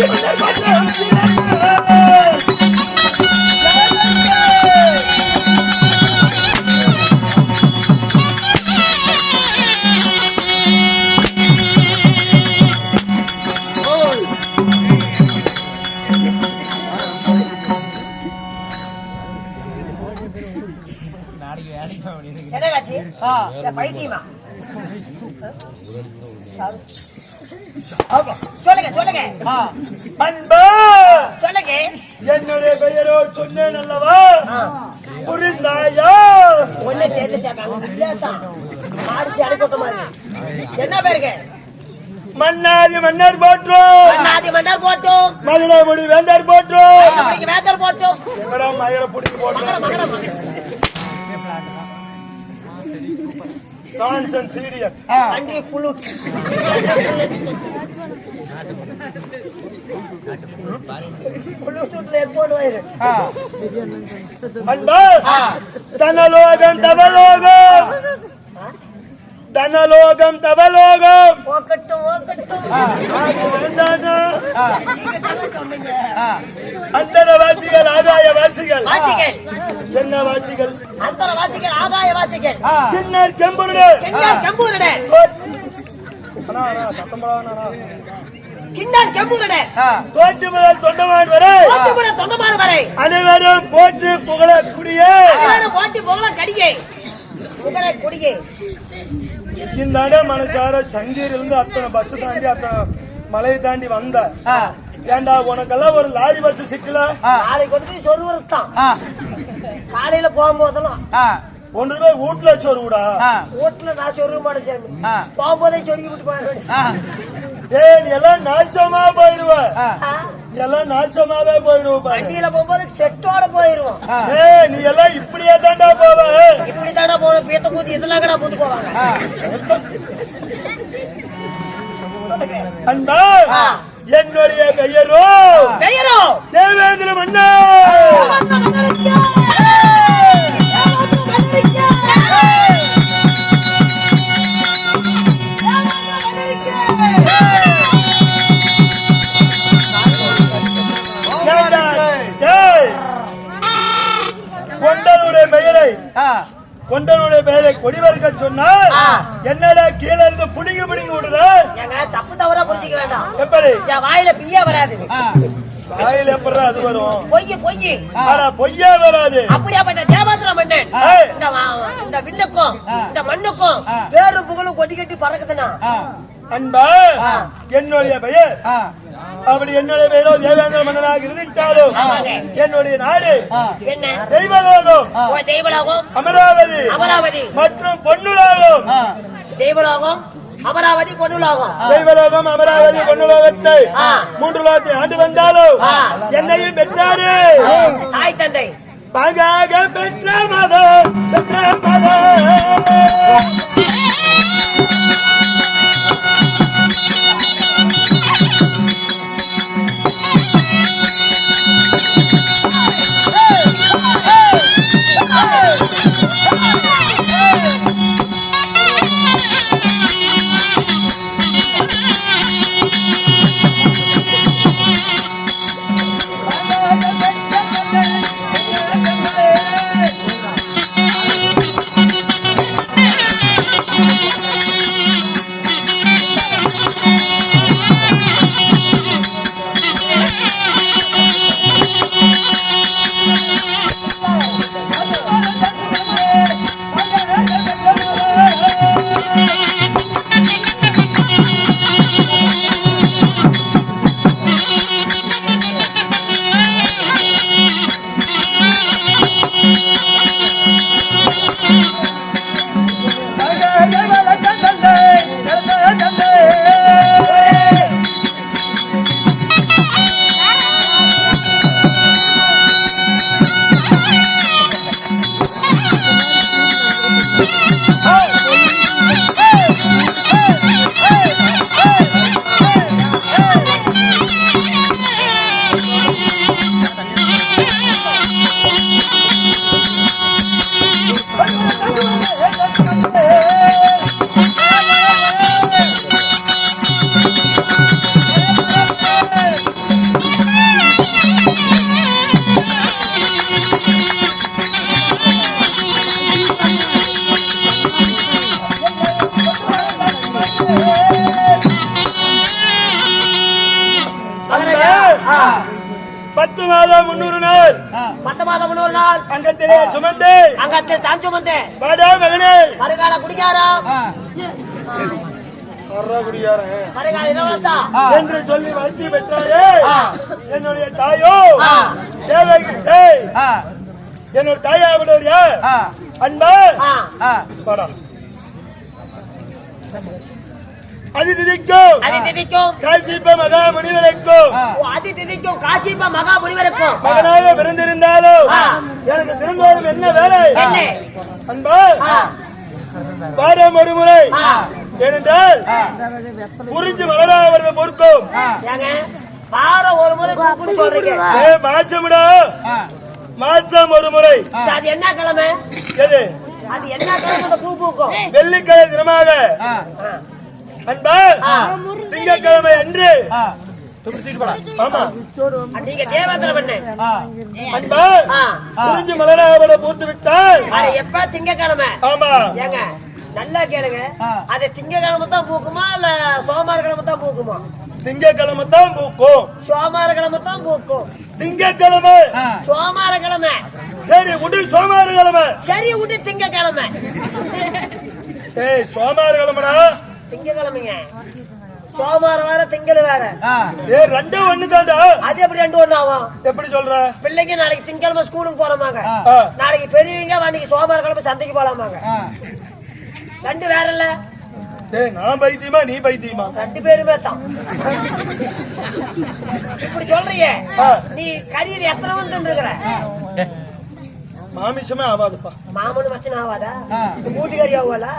Yeah. சொல்லுங்க சொல்லுங்க. அன்பா! சொல்லுங்க. என்னுடைய பெயரோ சொன்னேன் அல்லவா? புரிந்தாயா? ஒண்ணு மாதிரி. என்ன பேருங்க? மன்னாதி மன்னர் போற்றோம் நாதி மன்னர் போட்டும் மதுரைமுடி வேந்தர் போற்றோம் வேந்தர் போட்டும் எங்கடா மயில புடிச்சு போற்றோம் காஞ்சன் சீரியல் அன்றி புழுட் புழுத்தூட்ல எப்போது வயிறு அன்பா தனலோகம் தவலோகம் தனலோகம் தவலோகம். ஓக்கட்டும் ஓக்கட்டும் ஆதி வேண்டானா? நீங்க சொன்னீங்க அந்தர வாசிகள். ஆதாய வாசிகள் என்ன வாசிகள் அந்தர வாசிகள் ஆதாய வாசிகள் கிண்ணர் கெம்புருடு கிண்டான் கம்பூரடே கிண்டான் கம்பூரடே. தோற்று முதல் தொண்டமான் வரை. போட்டுவிட தொண்டமான வரை. அனைவரும் போற்று புகழக்கூடிய. அனைவரும் போட்டி போகலாம் கடியே புகழை கொடியே இந்த அட மனசார சங்கீரிலிருந்து அத்தனை பஸ் தாண்டி அத்தனை மலையை தாண்டி வந்த ஏண்டா உனக்கெல்லாம் ஒரு லாரி பஸ் சிக்கல நாளைக்கு கொண்டு போய் காலையில போகும்போதெல்லாம் ஒன்று போய் வீட்டுல சொருவுடா வீட்டுல நான் சொருக மாட்டேன் சாமி போகும்போதே சொருகி விட்டு போயிடுவேன் ஏய் நீ எல்லாம் நாச்சமா போயிருவ நீ எல்லாம் நாச்சமாவே போயிருவ பாரு. வண்டியில போகும்போது செட்டோட போயிருவோம் ஏய் நீ எல்லாம் இப்படியே தாண்டா போவ. இப்படி தாண்டா போன பீத்த கூத்தி இதெல்லாம் கடா பூத்து போவாங்க. அன்பா என்னுடைய பெயரோ? பெயரோ? தேவேந்திர மன்னா. ஏண்டா, கொண்டனுடைய பெயரை கொடிவர்க்க சொன்னால் என்னடா கீழே இருந்து புடிங்க புடிங்க விடுற தப்பு தவறா புரிஞ்சுக்க வேண்டாம். எப்படி? என் வாயில பிய்ய வராது. வாயில எப்படா அது வரும்? பொய் பொய் ஆனா பொய்யே வராது. அப்படியாப்பட்ட தேவாசுர மன்னன் ஏய். இந்த விண்ணுக்கும் இந்த மண்ணுக்கும் பேரு புகழும் கொடி கட்டி பறக்குதுன்னா அன்பா என்னுடைய பெயர் அப்படி என்னுடைய பெயரோ தேவேந்திர மன்னனாக இருந்துட்டாலும். என்னுடைய நாடு என்ன? தெய்வலோகம். தெய்வலோகம்? அமராவதி. அமராவதி. மற்றும் பொன்னுலோகம். தெய்வலோகம்? அமராவதி பொண்ணுலோகம் தெய்வலோகம் அமராவதி பொன்னுலோகத்தை. மூன்று லோகத்தை ஆண்டு வந்தாலும். என்னையும் பெற்றாரு. தாய் தந்தை. பகாக பெற்ற மதம் பெற்ற மதம் அங்கத்திலே சுமந்து. அங்கத்தில் தான் சுமந்து. வாடா மகனே. மறுகால இளவரசா? என்று சொல்லி வளர்த்தி பெற்றாரே என்னுடைய தாயோ? ஆ. தேவகி ஏய், என்னோட தாயாவிடவர் யார் அன்பா. ஆ, வாடா அது திதிக்கும் அது திதிக்கும் காசிப்ப மகா முனிவரைக்கும். ஓ, அது திதிக்கும் காசிப்ப மகா முனிவருக்கும். மகனாக பிறந்திருந்தாலும். எனக்கு திருந்தோறும் என்ன வேலை? அன்பா வாரம் ஒரு முறை. ஏனென்றால் குறிஞ்சு மலராவது பொறுக்கும். ஏங்க வாரம் ஒரு முறை சொல்றீங்க. மாச்சமுடா மாசம் ஒரு முறை. அது என்ன கிழமை? எது? அது என்ன கிழமை பூ பூக்கும்? வெள்ளிக்கிழமை தினமாக. அன்பா. திங்கட்கிழமை அன்று. மலராவத பூத்து விட்டால் எப்ப திங்கக்கிழமை ஆமா. ஏங்க நல்லா கேளுங்க. அது திங்கக்கிழமை தான் பூக்குமா இல்ல சோமவார கிழமை தான் பூக்குமா? திங்கட்கிழமை தான் பூக்கும். சோமவார கிழமை தான் பூக்கும். திங்கட்கிழமை. சோமவார கிழமை சரி விடு சோமாறு கிழமை சரி விட்டு திங்கக்கிழமை ஏய் சோமாறு கிழமைடா திங்கக்கிழமைங்க. சோமவாரம் வேற திங்கள் வேற. ஏ ரெண்டும் ஒண்ணு தாண்டா அது எப்படி ரெண்டு ஒண்ணு ஆகும்? எப்படி சொல்ற? பிள்ளைங்க நாளைக்கு திங்கக்கிழமை ஸ்கூலுக்கு போறோமாங்க. நாளைக்கு பெரியவங்க அன்னைக்கு சோமவார கிழமை சந்தைக்கு போலாமாங்க. ரெண்டு வேற இல்ல. நான் பைத்தியமா நீ பைத்தியமா? ரெண்டு பேருமே தான். இப்படி சொல்றீங்க ஆ. நீ கறியில் எத்தனை வந்து இருக்கிற மாமிசமே ஆகாதுப்பா மாமனு மச்சன் ஆவாதா? கூட்டுக்கறி ஆகுவலா?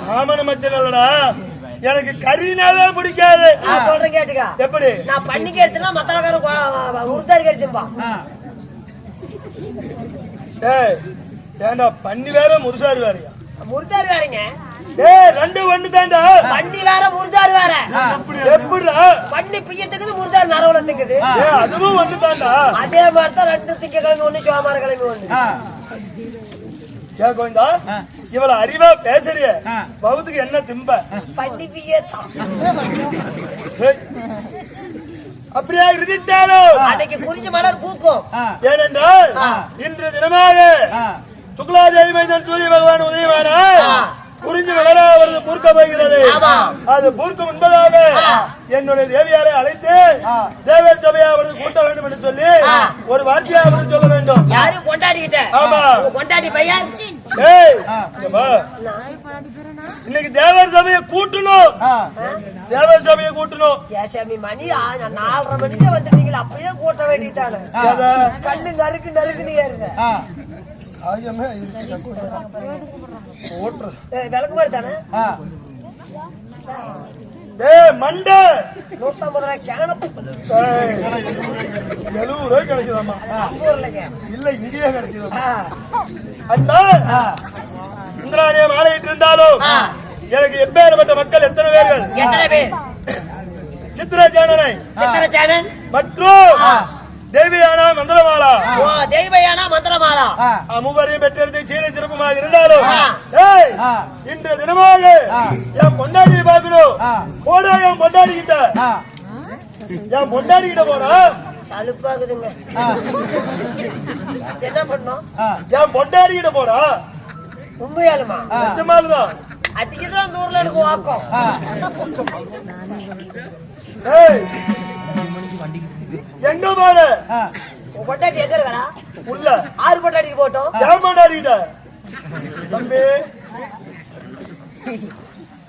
மாமன மச்சன் இல்லடா எனக்கு கறினாலே பிடிக்காது. நான் சொல்றேன் கேட்டுக்கா. எப்படி? நான் பண்ணிக்க எடுத்துனா மத்தவக்காரன் உருத்தாரி கடிச்சுப்பான் ஏய் ஏண்டா பண்ணி வேற முருசாரு வேறயா முருத்தாரி வேறங்க ஏய் ரெண்டு ஒண்ணு தாண்டா பண்ணி வேற முருத்தாரி வேற எப்படிடா? பண்ணி பிய்யத்துக்குது முருத்தாரி நரவலத்துக்குது ஏ அதுவும் ஒண்ணு தாண்டா அதே மாதிரி தான் ரெண்டு திங்கக்கிழமை ஒண்ணு சோமார கிழமை ஒண்ணு ஏ கோவிந்தா இவள அறிவா பேசுறிய. பௌத்துக்கு என்ன திம்ப? தான் அப்படியே இருந்துட்டாலும் அன்னைக்கு குறிஞ்சி மலர் பூக்கும். ஏனென்றால். இன்று தினமாக சுக்லாதேவி மைந்தன் சூரிய பகவான் உதயமானார் ஆ. குறிஞ்சி மலரா அவரது பூர்க்க போகிறது. ஆமா. அது பூர்க்க முன்பதாக. என்னுடைய தேவியாரை அழைத்து. தேவர் சபையை அவரது கூட்ட வேண்டும் என்று சொல்லி. ஒரு வார்த்தையை அவரது சொல்ல வேண்டும். பையன். இன்னைக்கு தேவர் சபையை கூட்டணும். ஆ, தேவர் சபையை கூட்டணும். ஏசாமி மணி ஆ- நாலரை மணிக்கு வந்துட்டீங்களா அப்படியே கூட்ட. எதை? கல்லு நறுக்கு நறுக்குன்னு ஏறுங்க. விளக்கு மாதிரி தானே? மண்டை! நூத்தம்பது ரூபாய் கேனப்பு எழுபது ரூபாய் ஊர்லங்க இல்ல இங்கேயே. அன்பா ஆ, இந்திராணிய மாலையிட்டு இருந்தாலும். எனக்கு எப்பேற்பட்ட மக்கள் எத்தனை பேர்கள்? எத்தனை பேர்? சித்திரஜானனை சித்திரச்சானன் மற்றும். தேவியானா மந்திரமாலா? ஓ தெய்வயானா மந்திரமாலா? ஆ, மூவரையும் பெற்றெடுத்து சீர சிறப்புமாக இருந்தாலும். இன்று தினமாக. என் பொண்டாடியை பார்க்கணும். போடா என் பொண்டாடி கிட்ட. ஆ, என் பொண்டாடி கிட்ட போனா சலுப்பாகுதுங்க. என்ன பண்ணோம்? என் பொண்டாடி கிட்ட போனா உண்மையாலுமா. நிஜமாலுதான் அடிக்கதான் அந்த ஊர்ல எனக்கு வாக்கம். ஏய், எங்க உன் பொட்டாட்டி எங்க இருக்கா உள்ள. ஆறு பொட்டாட்டி போட்டோம். என் பொண்டாடி கிட்ட தம்பி.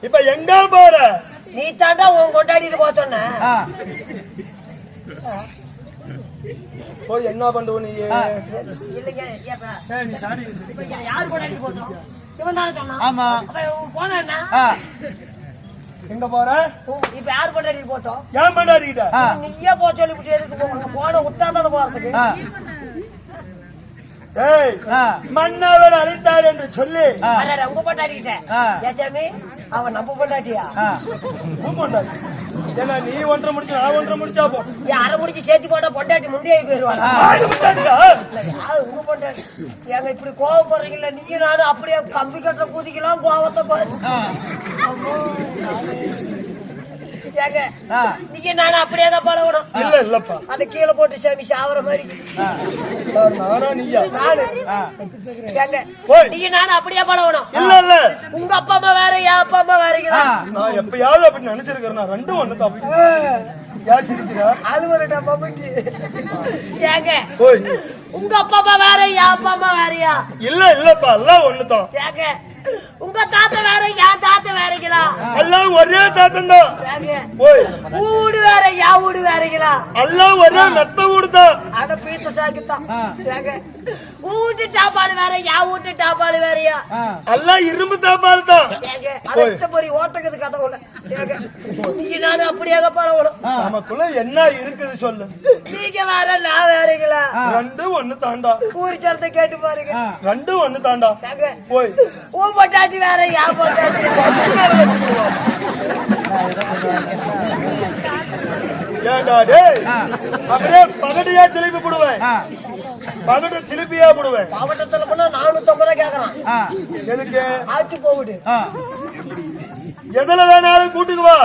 இப்ப எங்க போற நீ தாண்டா உன் கொண்டாடிட்டு போத்தோன்ன. ஆ, போய் என்ன பண்ணுவ நீ? யாரு கொண்டாடி போட்டோம்? இவன் தானே சொன்னான். ஆமா. அப்ப உன் போன என்ன எங்க போற? இப்ப யாரு கொண்டாடி போட்டோம் கிட்ட ஆ, நீயே போ சொல்லிவிட்டு எதுக்கு போ- அங்க போன விட்டா தானே போறதுக்கு? ஏய் மன்னவர் அழைத்தார் என்று சொல்லி. ஆ. ஏசாமி அவன் நம்ம பொண்டாட்டியா? ஆ, உன் பொண்டாடி ஏன்னா நீ ஒன்றரை முடிச்சு நான் ஒன்றரை முடிச்சா போ. நீ அரை முடிச்சு சேர்த்து போட்டா பொண்டாட்டி? இல்ல, யாரு உங்க பொண்டாட்டி? ஏங்க இப்படி கோவப்படுறீங்கல்ல நீ நானும் அப்படியே கம்பி கட்டுற குதிக்கலாம் கோவத்தை பாரு. ஏங்க ஆ. நீங்க நானும் அப்படியே தான் பழகணும். இல்ல இல்லப்பா. அதை கீழே போட்டு சாமி சாவற மாதிரி. ஆ, யார் நானா நீயா? நானு. ஆ. ஏங்க ஓய். நீங்க நானும் அப்படியே பழகணும். இல்ல இல்ல. உங்க அப்பா அம்மா வேற என் அப்பா அம்மா வேறீங்களா நான் எப்பயாவது அப்படி நினைச்சிருக்கிறேன். நான் ரெண்டும் ஒண்ணு தப்பு யார் சிரிக்கிறா? மம்மிக்கு ஏங்க உங்க அப்பா அம்மா வேற என் அப்பா அம்மா வேறயா? இல்ல இல்லப்பா. எல்லாம் ஒண்ணுதான். ஏங்க உங்க தாத்தா வேற என் வேறீங்களா? எல்லாம் ஒரே தான் ஓய் வீடு வேற என் வீடு வேறீங்களா? எல்லாம் ஒரே மெத்த வீடு தான் அட. ஏங்க வீட்டு சாப்பாடு வேற என் வீட்டு சாப்பாடு வேறயா? எல்லாம் இரும்பு தாப்பால் தான் அடுத்த பொறி ஓட்டக்குது கதை உள்ள நீங்க நானும் அப்படியே பழகணும் ஆ, நமக்குள்ள என்ன இருக்குது சொல்லு. நீங்க வேற நான் வேறீங்களா? ரெண்டும் ஒண்ணு தாண்டா. ஊர் சரத்தை கேட்டு பாருங்க. ஆ, ரெண்டும் ஒண்ணு தாண்டா. ஓய் உன் பொட்டாட்டி வேற என் பொட்டாட்டி ஏண்டா டேய். அப்படியே பகடியா திருப்பி போடுவேன் பகடு திருப்பியா போடுவேன் மாவட்டத்துல போனா நானூத்தி ஐம்பது கேக்குறான் எதுக்கு ஆச்சு போகுது எதுல வேணாலும் கூட்டுக்கு வா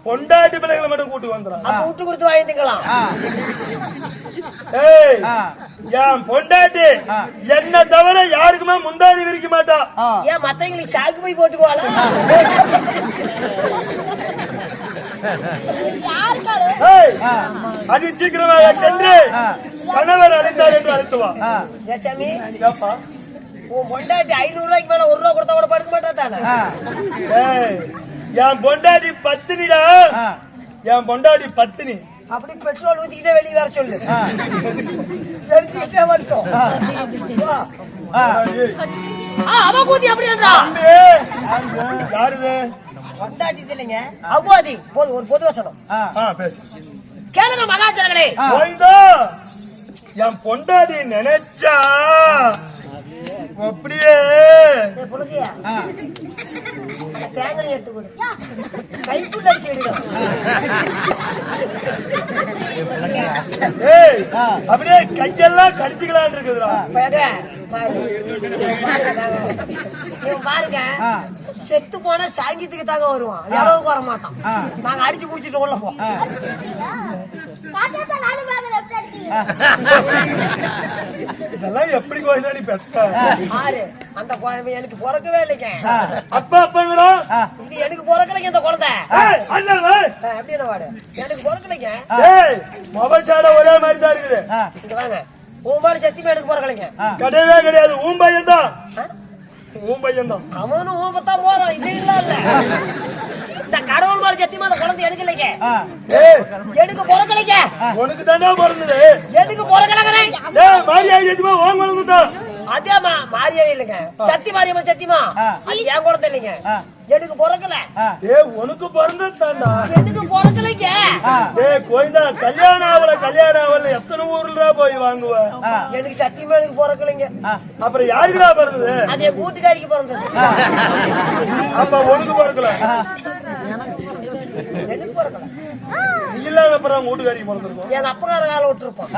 ஆ. பொண்டாட்டி பிள்ளைகளை மட்டும் கூட்டு வந்துடும் விட்டு கொடுத்து வாங்கிக்கலாம் ஏய். என் பொண்டாட்டி. என்ன தவிர யாருக்குமே முந்தாடி விரிக்க மாட்டா. ஆ, ஏன் மத்தவங்களுக்கு சாக்கு போய் போட்டுக்குவாளா? ஏய் ஆ, அதி சீக்கிரமாக சென்று. கணவர் அழைத்தார் என்று அழைத்து வா. ஆ, ஏச்சாமி ஏப்பா உன் பொண்டாட்டி ஐநூறு ரூபாய்க்கு மேல ஒரு ரூபா கொடுத்தா கூட படுக்க மாட்டா தானே? என் பொண்டாட்டி பத்தினிடா. என் பொண்டாட்டி பத்தினி. அப்படி பெட்ரோல் ஊத்திக்கிட்டே வெளியே வர சொல்லு. எரிச்சுக்கிட்டே வரட்டும் அவ கூத்தி அப்படின்றா. யாருது? பொண்டாட்டி இல்லைங்க. அவ்வாதி. போது ஒரு பொது வசனம் ஆ, ஆ பேசு. கேளுங்க மகாஜனங்களே. என் பொண்டாட்டி நினைச்சா அப்படியே தேங்காய் எடுத்து கொடு. எடுக்கணும். ஏய் அப்படியே கையெல்லாம் கடிச்சுக்கலான் இருக்குதுடா. பாருங்க. செத்து போனா சாங்கியத்துக்கு தாங்க வருவான். எவ்வளவுக்கு வர மாட்டான். நாங்க அடிச்சு முடிச்சிட்டு உள்ள போ. இதெல்லாம் எப்படி கோயிலா நீ பெத்த? ஆறு. அந்த குழந்தை எனக்கு பிறக்கவே இல்லைங்க. அப்பா அப்பங்கிறோம் ஆ. இது எனக்கு பிறக்கலைங்க இந்த குழந்தை. இந்த வாடு? எனக்கு பிறக்கலைங்க. மொபைல் ஒரே மாதிரி தான் இருக்குது. இங்க வாங்க. உன் மாதிரி சத்தியமா எனக்கு பிறக்கலைங்க. கிடையவே கிடையாது. உன் பையன் தான்? உன் பையன் தான் அவனும் ஊம்பத்தான் போறான். இது இல்ல. இந்த கடவுள் மாதிரி சத்தியமா அந்த குழந்தை எடுக்கலைங்க. பிறக்கலைங்க. உனக்கு தானே பிறந்தது. எனக்கு பிறக்கலங்கிறேன் ஏய் மாரி ஆயிடுச்சுமா உன் குழந்தை தான் அதே மா- மாரியாவே இல்லைங்க. சத்தி மாரியம்மா சத்தியமா. அது என் குழந்தை இல்லைங்க. எனக்கு பிறக்கல. ஏய் உனக்கு பிறந்தது தான்டா எனக்கு பிறக்கலைங்க. ஏய் கோயிந்தா கல்யாணம் ஆகல கல்யாணம் ஆகல எத்தனை ஊர்ல போய் வாங்குவ. எனக்கு சத்தியமா எனக்கு பிறக்கலைங்க. அப்புறம் யாருக்குடா பிறந்தது? அது என் கூட்டுக்காரிக்கு பிறந்தது. அப்ப உனக்கு பிறக்கல. இல்லாத அப்புறம் வீட்டுக்காரிக்கு பிறந்திருக்கும் என் அப்பகார கால விட்டுருப்பான்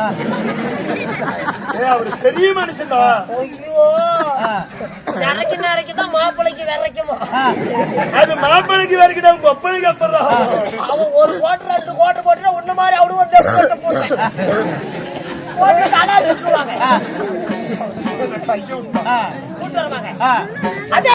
அவரு பெரிய மனுஷன்டா. ஐயோ. நரைக்கு நரைக்கு தான் மாப்பிள்ளைக்கு விரைக்குமா? அது மாப்பிளைக்கு வரைக்கும் உங்க ஒப்பனைக்கு அப்புறம். அவன் ஒரு கோட்டை ரெண்டு கோட்டை போட்டுனா உன்ன மாதிரி அவனு ஒரு ரெண்டு கோட்டை போட்டேன் போட்டு. அதே